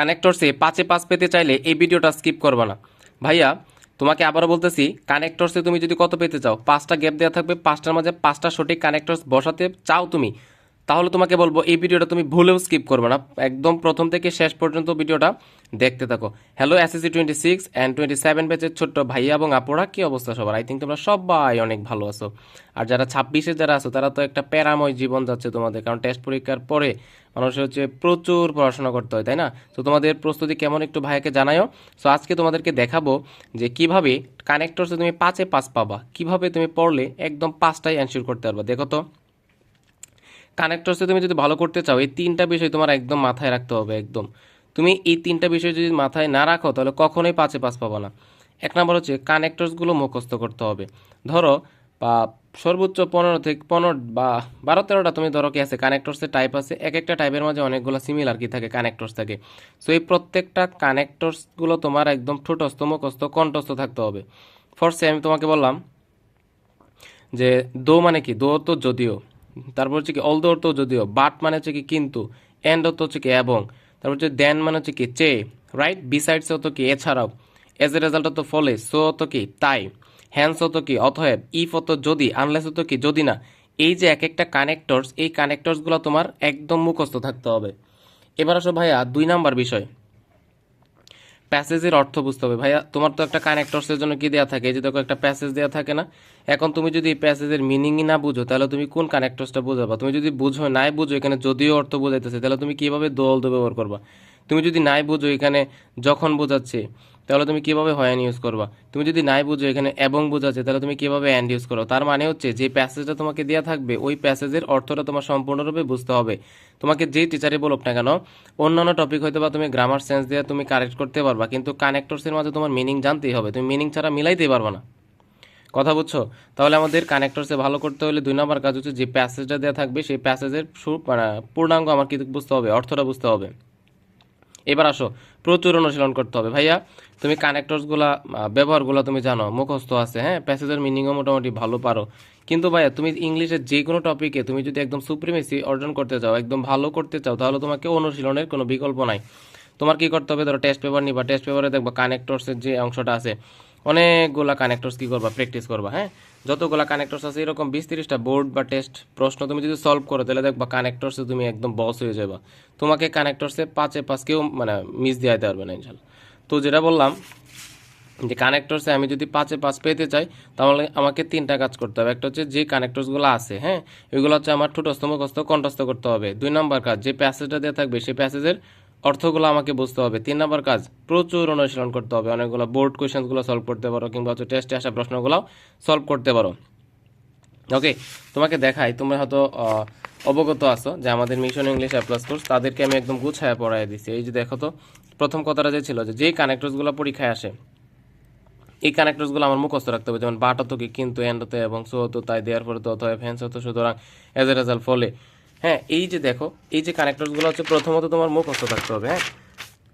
কানেক্টরসে পাঁচে পাঁচ পেতে চাইলে এই ভিডিওটা স্কিপ করবা না। ভাইয়া, তোমাকে আবারও বলতেছি, কানেক্টরসে তুমি যদি কত পেতে চাও? পাঁচটা গ্যাপ দেওয়া থাকবে, পাঁচটার মাঝে পাঁচটা সঠিক কানেক্টরস বসাতে চাও তুমি। তাহলে তোমাকে বলব, এই ভিডিওটা তুমি ভুলেও স্কিপ করবে না। একদম প্রথম থেকে শেষ পর্যন্ত ভিডিওটা দেখতে থাকো। Hello SSC twenty six and twenty seven ব্যাচের ছোট্ট ভাইয়া এবং আপুরা, কি অবস্থা সবার? আই থিঙ্ক তোমরা সবাই অনেক ভালো আছো। আর যারা ছাব্বিশে যারা আছো, তারা তো একটা প্যারাময় জীবন যাচ্ছে তোমাদের, কারণ টেস্ট পরীক্ষার পরে মানুষের হচ্ছে প্রচুর পড়াশোনা করতে হয়, তাই না? তো তোমাদের প্রস্তুতি কেমন একটু ভাইয়াকে জানাও সো আজকে তোমাদেরকে দেখাবো যে কীভাবে কানেক্টরসে তুমি পাঁচে পাঁচ পাবা, কীভাবে তুমি পড়লে একদম পাঁচটাই অ্যানসিওর করতে পারবা। দেখো তো। কানেক্টরসে তুমি যদি ভালো করতে চাও, এই তিনটা বিষয় তোমার একদম মাথায় রাখতে হবে, একদম। তুমি এই তিনটা বিষয় যদি মাথায় না রাখো, তাহলে কখনোই পাঁচে পাঁচ পাবো না। এক নম্বর হচ্ছে কানেক্টরসগুলো মুখস্থ করতে হবে। ধরো, বা সর্বোচ্চ পনেরো থেকে পনেরো বা বারো তেরোটা তুমি ধরো কি আছে কানেক্টরসের টাইপ আছে। এক একটা টাইপের মাঝে অনেকগুলো সিমিলার কি থাকে কানেক্টরস থাকে। সো এই প্রত্যেকটা কানেক্টরসগুলো তোমার একদম ঠোঁটস্থ, মুখস্থ, কণ্ঠস্থ থাকতে হবে। ফার্স্টে আমি তোমাকে বললাম যে, দো মানে কি? দো তো যদিও। তারপর হচ্ছে কি অল দোর তো যদিও বাট মানে হচ্ছে কি কিন্তু এন্ড তো হচ্ছে কি এবং, তারপর হচ্ছে দেন মানে হচ্ছে কি চে রাইট বিসাইডস হতো কি এছাড়াও এজ এ রেজাল্ট হতো ফলে সো হতো কি তাই হ্যান্স হতো কি, অতএব ইফ হতো যদি আনলেস হতো কি যদি না, এই যে এক একটা কানেক্টরস এই কানেক্টরসগুলো তোমার একদম মুখস্থ থাকতে হবে। এবার আসো ভাইয়া, দুই নাম্বার বিষয়। প্যাসেজের অর্থ বুঝতে হবে। ভাইয়া, তোমার তো একটা কানেক্টরসের জন্য কি দেওয়া থাকে? যে দেখো, একটা প্যাসেজ দেওয়া থাকে না? এখন তুমি যদি এই প্যাসেজের মিনিংই না বুঝো, তাহলে তুমি কোন কানেক্টরসটা বোঝাবা? তুমি যদি বুঝো, নাই বুঝো, এখানে যদিও অর্থ বোঝাইতেছে, তাহলে তুমি কীভাবে দল দ ব্যবহার করবা? তুমি যদি নাই বুঝো, এখানে যখন বোঝাচ্ছে তাহলে তুমি কীভাবে হয় ইউজ করবা? তুমি যদি নাই বুঝো, এখানে এবং বোঝাচ্ছে, তাহলে তুমি কীভাবে অ্যান্ড ইউজ করো? তার মানে হচ্ছে, যে প্যাসেজটা তোমাকে দেওয়া থাকবে, ওই প্যাসেজের অর্থটা তোমার সম্পূর্ণরূপে বুঝতে হবে। তোমাকে যেই টিচারই বলুক না কেন, অন্যান্য টপিক হয়তো বা তুমি গ্রামার সেন্স দিয়ে তুমি কারেক্ট করতে পারবা, কিন্তু কানেক্টরসের মাঝে তোমার মিনিং জানতেই হবে। তুমি মিনিং ছাড়া মিলাইতেই পারবা না। কথা বুঝছ? তাহলে আমাদের কানেক্টরসে ভালো করতে হলে দুই নম্বর কাজ হচ্ছে, যে প্যাসেজটা দেওয়া থাকবে, সেই প্যাসেজের মানে পূর্ণাঙ্গ আমার কি বুঝতে হবে, অর্থটা বুঝতে হবে। এবার আসো, প্রচুর অনুশীলন করতে হবে। ভাইয়া, তুমি কানেক্টরসগুলা ব্যবহারগুলো তুমি জানো, মুখস্থ আছে হ্যাঁ? প্যাসেজের মিনিংও মোটামুটি ভালো পারো। কিন্তু ভাইয়া, তুমি ইংলিশের যে কোনো টপিকে তুমি যদি একদম সুপ্রিমেসি অর্জন করতে চাও, একদম ভালো করতে চাও, তাহলে তোমাকে অনুশীলনের কোনো বিকল্প নাই। তোমার কি করতে হবে? ধরো টেস্ট পেপার নিবা টেস্ট পেপারে দেখবা কানেক্টরসের যে অংশটা আছে অনেকগুলা কানেক্টরস কি করবা প্র্যাকটিস করবা হ্যাঁ? যতগুলা কানেক্টরস আছে, এরকম বিশ তিরিশটা বোর্ড বা টেস্ট প্রশ্ন তুমি যদি সলভ করো, তাহলে দেখবা কানেক্টরসে তুমি একদম বস হয়ে যাবা। তোমাকে কানেক্টরসে পাঁচে পাঁচ কেউ মানে মিস দিয়ে পারবে না, ইনশাল্লাহ। তো যেটা বললাম, যে কানেক্টরসে আমি যদি পাঁচে পাঁচ পেতে চাই, তাহলে আমাকে তিনটা কাজ করতে হবে। একটা হচ্ছে যে কানেক্টরসগুলো আছে হ্যাঁ? ওইগুলো হচ্ছে আমার ঠোঁটস্থ মুখস্থ কণ্ঠস্থ করতে হবে। দুই নম্বর কাজ, যে প্যাসেজটা দেওয়া থাকবে, সেই প্যাসেজের অর্থগুলো আমাকে বুঝতে হবে। তিন নম্বর কাজ, প্রচুর অনুশীলন করতে হবে। অনেকগুলো বোর্ড কোয়েশনগুলো সলভ করতে পারো কিংবা হচ্ছে টেস্টে আসা প্রশ্নগুলো সলভ করতে পারো। ওকে তোমাকে দেখাই, তোমরা হয়তো অবগত আছো যে আমাদের মিশন ইংলিশ অ্যাপ্লাস কোর্স তাদেরকে আমি একদম গুছায় পড়াই দিছি। এই যে দেখো তো, প্রথম কথাটা যে ছিল যে যেই কানেক্টরসগুলো পরীক্ষায় আসে, এই কানেক্টরসগুলো আমার মুখস্থ রাখতে হবে। যেমন বাট হতো কি, কিন্তু এন্ড হতো এবং সো হতো, তাই দেওয়ার পরে তো অথবা ফ্যান্স হতো, সুতরাং এজ এ রেজাল্ট ফলে হ্যাঁ এই যে দেখো, এই যে কানেক্টরসগুলো হচ্ছে প্রথমত তোমার মুখস্থ থাকতে হবে হ্যাঁ?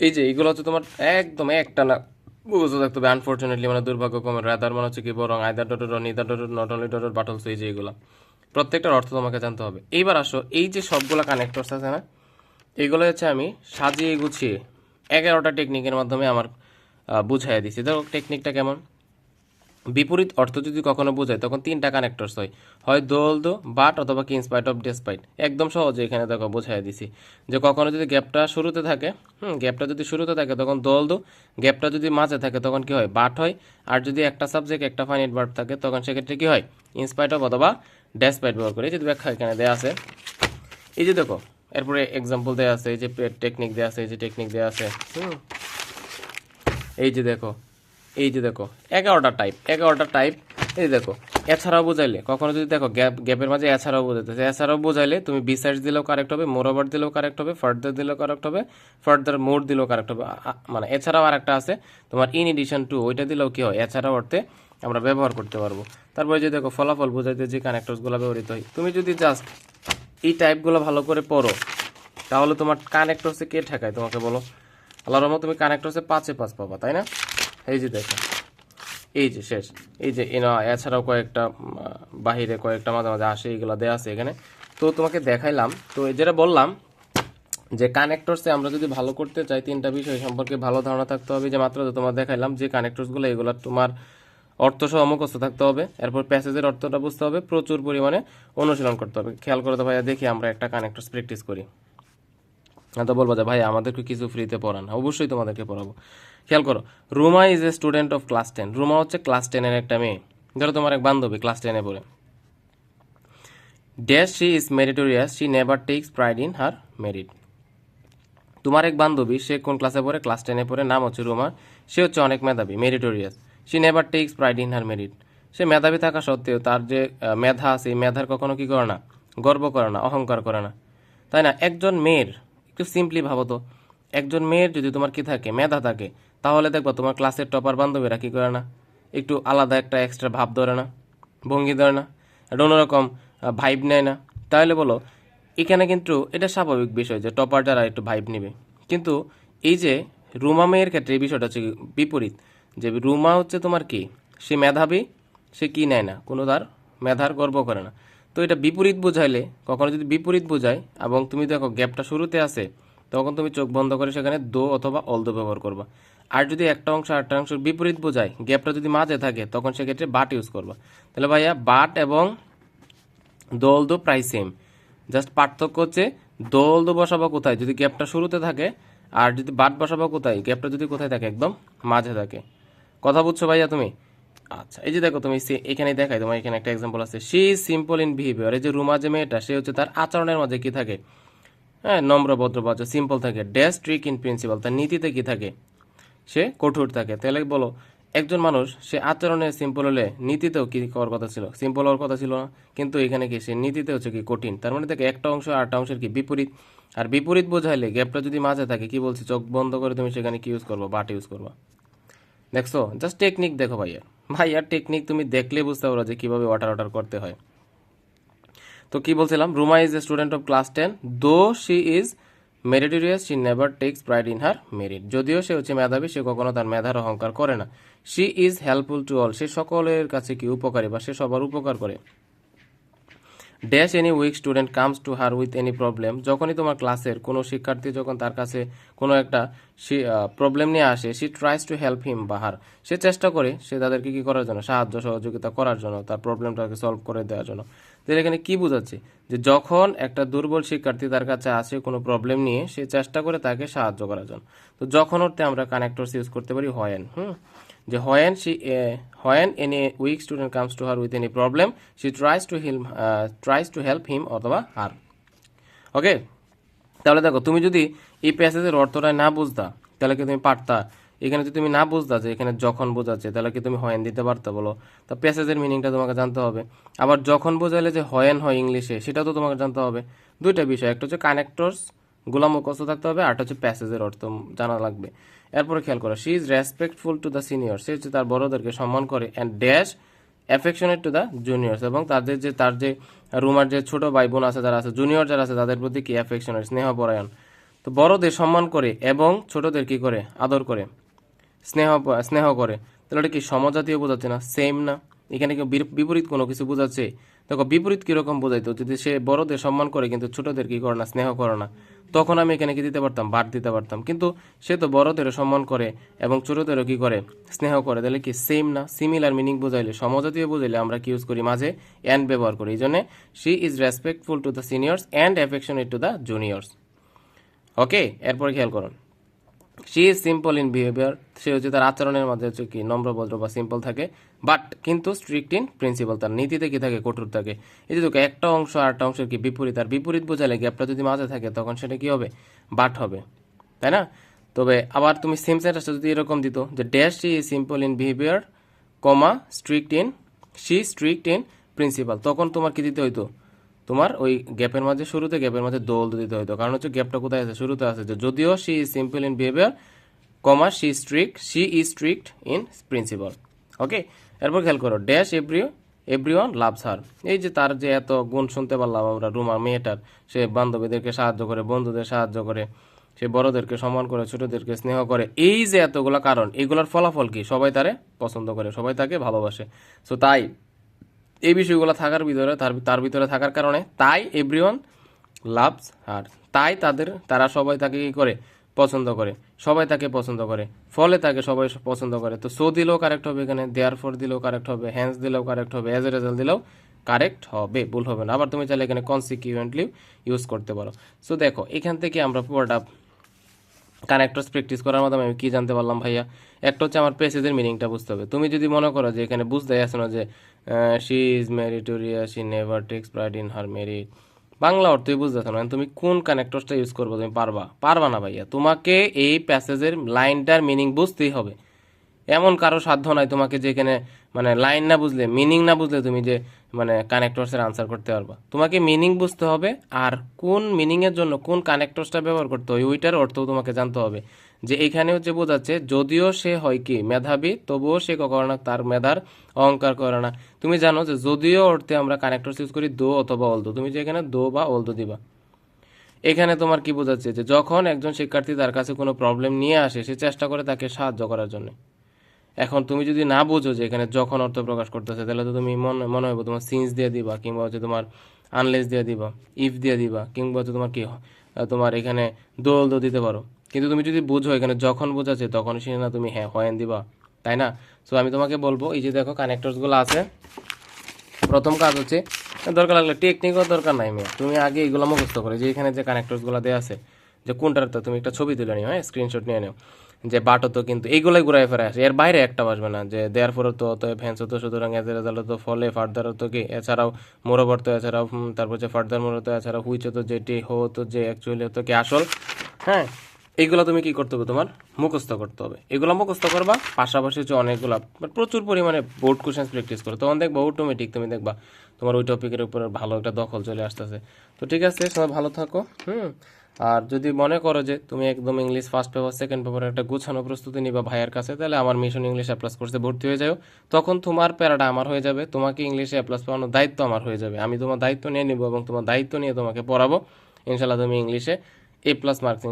এই যে এইগুলো হচ্ছে তোমার একদম একটা না, মুখস্থ থাকতে হবে। আনফর্চুনেটলি মানে দুর্ভাগ্যক্রমে রাদার মানে হচ্ছে কি বরং either dot neither dot not only dot but also এই যে এগুলো। প্রত্যেকটার অর্থ তোমাকে জানতে হবে। এইবার আসো, এই যে সবগুলো কানেক্টরস আছে না এগুলো হচ্ছে আমি সাজিয়ে গুছিয়ে এগারোটা টেকনিকের মাধ্যমে আমার বুঝাইয়া দিছি দেখো টেকনিকটা কেমন? বিপরীত অর্থ যদি কখনো বোঝায়, তখন তিনটা কানেক্টরস হয়। হয় দোল দো বাট অথবা কি ইনস্পাইট অফ ডেসপাইট একদম সহজে এখানে দেখো বোঝাই দিছি। যে কখনো যদি গ্যাপটা শুরুতে থাকে, হুম, গ্যাপটা যদি শুরুতে থাকে, তখন দোল দো গ্যাপটা যদি মাঝে থাকে, তখন কি হয়? বাট হয়। আর যদি একটা সাবজেক্ট একটা ফাইনাইট বার্ড থাকে, তখন সেক্ষেত্রে কি হয়? ইনস্পাইট অফ অথবা ডেসপাইট ব্যবহার করে। এই যে ব্যাখ্যা এখানে দেওয়া আছে। এই যে দেখো, এরপরে এক্সাম্পল দেওয়া আছে, এই যে টেকনিক দেওয়া আছে, এই যে টেকনিক দেওয়া আছে। হুম। এই যে দেখো এই যে দেখো, এগারোটা টাইপ এগারোটা টাইপ এই দেখো, এছাড়াও বোঝাইলে, কখনো যদি দেখো গ্যাপ গ্যাপের মাঝে এছাড়াও বোঝাইতেছে এছাড়াও বোঝাইলে তুমি বিসাইড দিলেও কারেক্ট হবে মোর ওভার দিলেও কারেক্ট হবে ফার্দার দিলেও কারেক্ট হবে ফার্দার মোর দিলেও কারেক্ট হবে মানে এছাড়াও আর একটা আছে, তোমার ইন এডিশন টু ওইটা দিলেও কী হয় এছাড়াও অর্থে আমরা ব্যবহার করতে পারব। তারপরে যে দেখো, ফলাফল বোঝাইতে যে কানেক্টরসগুলো ব্যবহৃত হয়, তুমি যদি জাস্ট এই টাইপগুলো ভালো করে পড়ো, তাহলে তোমার কানেক্টরসে কে ঠেকায় তোমাকে বলো? আল্লাহর রহমত তুমি কানেক্টরসে পাঁচে পাঁচ পাবা, তাই না? এই যে দেখো এই যে শেষ, এই যে এনা এছাড়াও কয়েকটা বাহিরে কয়েকটা মাঝে মাঝে আসে, এগুলো দেওয়া আছে এখানে। তো তোমাকে দেখাইলাম, তো এই যেটা বললাম, যে কানেক্টরসে আমরা যদি ভালো করতে চাই, তিনটা বিষয় সম্পর্কে ভালো ধারণা থাকতে হবে। যে মাত্র তোমার দেখাইলাম, যে কানেক্টরসগুলো এগুলো তোমার অর্থ সহ মুখস্থ থাকতে হবে। এরপর প্যাসেজের অর্থটা বুঝতে হবে, প্রচুর পরিমাণে অনুশীলন করতে হবে। খেয়াল করে তো ভাইয়া দেখি আমরা একটা কানেক্টরস প্র্যাকটিস করি। তো বলব যে, ভাই, আমাদেরকে কিছু ফ্রিতে পড়ান। অবশ্যই তোমাদেরকে পড়াবো। খেয়াল করো, Ruma is a student of class ten Ruma হচ্ছে ক্লাস টেনের একটা মেয়ে। ধরো তোমার এক বান্ধবী ক্লাস টেনে পড়ে। Dash she is meritorious she never takes pride in her merit তোমার এক বান্ধবী, সে কোন ক্লাসে পড়ে? ক্লাস টেনে পড়ে। নাম হচ্ছে রুমা। সে হচ্ছে অনেক মেধাবী meritorious she never takes pride in her merit সে মেধাবী থাকা সত্ত্বেও তার যে মেধা আছে, এই মেধার কখনো কি করে না? গর্ব করে না, অহংকার করে না। তাই না? একজন মেয়ের একটু সিম্পলি ভাবো তো। একজন মেয়ের যদি তোমার কি থাকে, মেধা থাকে, তাহলে দেখবা তোমার ক্লাসের টপার বান্ধবীরা কী করে না? একটু আলাদা একটা এক্সট্রা ভাব ধরে না, ভঙ্গি ধরে না একটা অন্যরকম ভাইব নেয় না। তাহলে বলো, এখানে কিন্তু এটা স্বাভাবিক বিষয় যে টপার যারা একটু ভাইব নেবে। কিন্তু এই যে রুমা মেয়ের ক্ষেত্রে এই বিষয়টা হচ্ছে বিপরীত। যে রুমা হচ্ছে তোমার কি? সে মেধাবী, সে কি নেয় না? কোনো তার মেধার গর্ব করে না। তো এটা বিপরীত বোঝাইলে, কখনো যদি বিপরীত বোঝায় এবং তুমি দেখো গ্যাপটা শুরুতে আছে, তখন তুমি চোখ বন্ধ করে সেখানে দো অথবা অলদো ব্যবহার করবা। আর যদি একটা অংশ আটটা অংশের বিপরীত বোঝায়, গ্যাপটা যদি মাঝে থাকে, তখন সেক্ষেত্রে বাট ইউজ করবা। তাহলে ভাইয়া বাট এবং দো প্রায় সেম জাস্ট পার্থক্য হচ্ছে দো বসাবো কোথায়? যদি গ্যাপটা শুরুতে থাকে আর যদি বাট বসাবো কোথায়, গ্যাপটা যদি কোথায় থাকে, একদম মাঝে থাকে। কথা বুঝছ ভাইয়া তুমি? আচ্ছা এই যে দেখো তুমি এখানে দেখাই, তোমার এখানে একটা এক্সাম্পল আছে। সি সিম্পল ইন বিহেভিয়ার এই যে রুমা যে মেয়েটা, সে হচ্ছে তার আচরণের মাঝে কি থাকে? হ্যাঁ নম্র, ভদ্র বাচ্চা সিম্পল থাকে। ড্যাশ ট্রিক ইন প্রিন্সিপাল তার নীতিতে কি থাকে? সে কঠোর থাকে। তাহলে বলো, একজন মানুষ, সে আচরণে সিম্পল হলে নীতিতেও কি হওয়ার কথা ছিল? সিম্পল হওয়ার কথা ছিল না, কিন্তু এখানে কি সে নীতিতে হচ্ছে কি কঠিন? তার মানে দেখে, একটা অংশ আর একটা অংশের কি বিপরীত? আর বিপরীত বোঝাইলে গ্যাপটা যদি মাঝে থাকে, কি বলছি? চোখ বন্ধ করে তুমি সেখানে কি ইউজ করব? বাট ইউজ করবা। দেখছ? জাস্ট টেকনিক দেখো ভাইয়া। ভাইয়ার টেকনিক তুমি দেখলে বুঝতে পারো যে কীভাবে ওয়াটার অর্ডার করতে হয়। তো কি বলছিলাম? Ruma is a student of class ten though she is meritorious she never takes pride in her merit যদিও সে হচ্ছে মেধাবী, সে কখনো তার মেধার অহংকার করে না। She is helpful to all সে সকলের কাছে কি উপকারী বা সে সবার উপকার করে? Dash any weak student comes to her with any problem যখনই তোমার ক্লাসের কোনো শিক্ষার্থী যখন তার কাছে কোনো একটা প্রবলেম নিয়ে আসে she tries to help him বা হার সে চেষ্টা করে, সে তাদেরকে কি করার জন্য? সাহায্য, সহযোগিতা করার জন্য, তার প্রবলেমটাকে সলভ করে দেওয়ার জন্য। তাহলে এখানে কি বোঝাচ্ছে? যে যখন একটা দুর্বল শিক্ষার্থী তার কাছে আসে কোনো প্রবলেম নিয়ে, সে চেষ্টা করে তাকে সাহায্য করার জন্য। তো যখন অর্থে আমরা কানেক্টরস ইউজ করতে পারি, হয়েন, হুম? যে when she when any weak student comes to her with any problem she tries to help tries to help him অথবা হার ওকে তাহলে দেখো, তুমি যদি এই প্যাসেজের অর্থটা না বুঝতা, তাহলে কি তুমি পারতা? এখানে যদি তুমি না বুঝতা যে এখানে যখন বোঝাচ্ছে, তাহলে কি তুমি হয়েন দিতে পারতা বলো? তো প্যাসেজের মিনিংটা তোমাকে জানতে হবে। আবার যখন বোঝাইলে যে হয়েন হয় ইংলিশে, সেটাও তো তোমাকে জানতে হবে। দুইটা বিষয়, একটা হচ্ছে কানেক্টরসগুলা মুখস্থ থাকতে হবে আরটা হচ্ছে প্যাসেজের অর্থ জানা লাগবে। এরপরে খেয়াল করো she is respectful to the senior সে হচ্ছে তার বড়দেরকে সম্মান করে and dash affectionate to the juniors এবং তাদের যে তার যে রুমার যে ছোট ভাই বোন আছে যারা আছে জুনিয়র যারা আছে, তাদের প্রতি কি অ্যাফেকশনেট স্নেহপরায়ণ। তো বড়দের সম্মান করে এবং ছোটদের কি করে? আদর করে। স্নেহ স্নেহ করে। তাহলে ওটা কি সমজাতীয় বোঝাচ্ছে না? সেম না? এখানে কি বিপরীত কোনো কিছু বোঝাচ্ছে? দেখো, বিপরীত কীরকম বোঝাইতো? যদি সে বড়দের সম্মান করে কিন্তু ছোটদের কি করে না? স্নেহ করে না। তখন আমি এখানে কি দিতে পারতাম? বাদ দিতে পারতাম। কিন্তু সে তো বড়দেরও সম্মান করে এবং ছোটদেরও কি করে? স্নেহ করে। তাহলে কি সেম না? সিমিলার মিনিং বোঝাইলে, সমজাতীয় বোঝাইলে আমরা কি ইউজ করি? মাঝে অ্যান্ড ব্যবহার করি। এই জন্যে she is respectful to the seniors and affectionate to the juniors okay এরপর খেয়াল করুন। She is simple in behaviour সে হচ্ছে তার আচরণের মধ্যে হচ্ছে কি নম্রভদ্র বা সিম্পল থাকে। বাট কিন্তু স্ট্রিক্ট ইন প্রিন্সিপাল তার নীতিতে কি থাকে? কঠোর থাকে। এই যে একটা অংশ আর একটা অংশের কি বিপরীত? আর বিপরীত বোঝালে গ্যাপটা যদি মাঝে থাকে, তখন সেটা কি হবে? বাট হবে। তাই না? তবে আবার তুমি সেম সেন্টেন্সটা যদি এরকম দিত যে dash she is simple in behaviour comma strict in she strict in principle তখন তোমার কি দিতে হইতো? তোমার ওই গ্যাপের মাঝে শুরুতে গ্যাপের মাঝে দোল দিতে হইতো। কারণ হচ্ছে গ্যাপটা কোথায় আছে? শুরুতে আছে যে যদিও she is simple in behaviour comma she strict she is strict in principle okay এরপর খেয়াল করো dash every every everyone loves her এই যে তার যে এত গুণ শুনতে পারলাম আমরা, রুমা মেয়েটার, সে বান্ধবীদেরকে সাহায্য করে, বন্ধুদের সাহায্য করে, সে বড়দেরকে সম্মান করে, ছোটদেরকে স্নেহ করে, এই যে এতগুলো কারণ, এগুলোর ফলাফল কি? সবাই তারে পছন্দ করে, সবাই তাকে ভালোবাসে। সো তাই এই বিষয়গুলো থাকার ভিতরে, তার তার ভিতরে থাকার কারণে তাই এভরিওয়ান লাভস আর তাই তাদের, তারা সবাই তাকে কি করে? পছন্দ করে। সবাই তাকে পছন্দ করে। ফলে তাকে সবাই পছন্দ করে। তো সো দিলেও কারেক্ট হবে এখানে দেয়ার ফর দিলেও কারেক্ট হবে হ্যান্ডস দিলেও কারেক্ট হবে অ্যাজ এ রেজাল্ট দিলেও কারেক্ট হবে, ভুল হবে না। আবার তুমি চাইলে এখানে কনসিকিউয়েন্টলি ইউজ করতে পারো। সো দেখো, এখান থেকে আমরা পুরোটা কানেক্টরস প্র্যাকটিস করার মাধ্যমে আমি কি জানতে পারলাম ভাইয়া? একটা হচ্ছে আমার প্যাসেজের মিনিংটা বুঝতে হবে। তুমি যদি মনে করো যে এখানে বুঝতে আসো না যে she is meritorious she never takes pride in her merit Bangla অর্থই বুঝতে না তুমি কোন কানেক্টরসটা ইউজ করব তুমি পারবা? পারবা না ভাইয়া। তোমাকে এই প্যাসেজের লাইনটার মিনিং বুঝতেই হবে। এমন কারও সাধ্য নাই তোমাকে যে এখানে মানে লাইন না বুঝলে মিনিং না বুঝলে তুমি যে মানে কানেক্টরসের আনসার করতে পারবা। তোমাকে মিনিং বুঝতে হবে, আর কোন মিনিংয়ের জন্য কোন কানেক্টরসটা ব্যবহার করতে হয়, ওইটার অর্থও তোমাকে জানতে হবে। যে এখানে হচ্ছে বোঝাচ্ছে, যদিও সে হয় কি, মেধাবী, তবুও সে কখনো না, তার মেধার অহংকার করে না। তুমি জানো যে যদিও অর্থে আমরা কানেক্টরস ইউজ করি, দো অথবা অলদো। তুমি যে এখানে দো বা অলদো দিবা। এখানে তোমার কি বোঝাচ্ছে যে যখন একজন শিক্ষার্থী তার কাছে কোনো প্রবলেম নিয়ে আসে, সে চেষ্টা করে তাকে সাহায্য করার জন্য। এখন তুমি যদি না বোঝো যে এখানে যখন অর্থ প্রকাশ করতেছে, তাহলে তো তুমি মনে মনে হবে তোমার সিন্স দিয়ে দিবা, কিংবা হচ্ছে তোমার আনলেস দিয়ে দিবা ইফ দিয়ে দিবা, কিংবা হচ্ছে তোমার কি তোমার এখানে দোল দো দিতে পারো। কিন্তু তুমি যদি বুঝো এখানে যখন বোঝাচ্ছে তখন সে না তুমি হ্যাঁ হয়েন দিবা, তাই না? সো আমি তোমাকে বলব, এই যে দেখো কানেক্টরসগুলো আছে। প্রথম কাজ হচ্ছে, দরকার লাগলে টেকনিকও দরকার নাই মেয়ে। তুমি আগে এগুলো মুখস্থ করে যে এখানে যে কানেক্টরসগুলো দেওয়া আছে, যে কোনটার তো তুমি একটা ছবি তুলে নিও হ্যাঁ স্ক্রিনশট নিয়ে নিও। যে বাটো তো কিন্তু, এইগুলোই ঘুরাই ফেরা আসে, এর বাইরে একটা আসবে না, যে দেয়ার ফোর তো তো ভ্যান্স তো সুতরাং এজ রেজাল্ট তো ফলে ফার্দার তো কি, এছাড়াও মোরোবর তো, এছাড়াও তারপর হচ্ছে ফার্দার মোরো তো এছাড়াও হুইচ তো যেটি হো তো যে অ্যাকচুয়ালি তো কি আসল হ্যাঁ? এইগুলো তুমি কি করতে হবে? তোমার মুখস্থ করতে হবে। এগুলো মুখস্থ করবা, পাশাপাশি হচ্ছে অনেকগুলো বাট প্রচুর পরিমাণে বোর্ড কোশ্চেন্স প্র্যাকটিস করো। তখন দেখবা অটোমেটিক তুমি দেখবা তোমার ওই টপিকের উপর ভালো একটা দখল চলে আসতেছে। তো ঠিক আছে, সবাই ভালো থাকো, হুম? আর যদি মনে করো যে তুমি একদম ইংলিশ ফার্স্ট পেপার সেকেন্ড পেপারের একটা গুছানো প্রস্তুতি নিবা ভাইয়ের কাছে, তাহলে আমার মিশন ইংলিশ অ্যাপ্লাস কোর্সে ভর্তি হয়ে যাও। তখন তোমার প্যারাটা আমার হয়ে যাবে, তোমাকে ইংলিশে অ্যাপ্লাস পাওয়ানোর দায়িত্ব আমার হয়ে যাবে। আমি তোমার দায়িত্ব নিয়ে নিব এবং তোমার দায়িত্ব নিয়ে তোমাকে পড়াবো। ইনশাল্লাহ তুমি ইংলিশে এ প্লাস মার্কস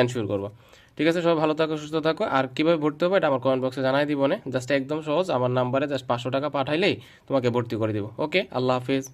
এনশিওর করব। ঠিক আছে, সবাই ভালো থাকো, সুস্থ থাকো। আর কীভাবে ভর্তি হবে এটা আমার কমেন্ট বক্সে জানাই দিব না। জাস্ট একদম সহজ। আমার নাম্বারে জাস্ট পাঁচশো টাকা পাঠাইলেই তোমাকে ভর্তি করে দিব। ওকে আল্লাহ হাফিজ।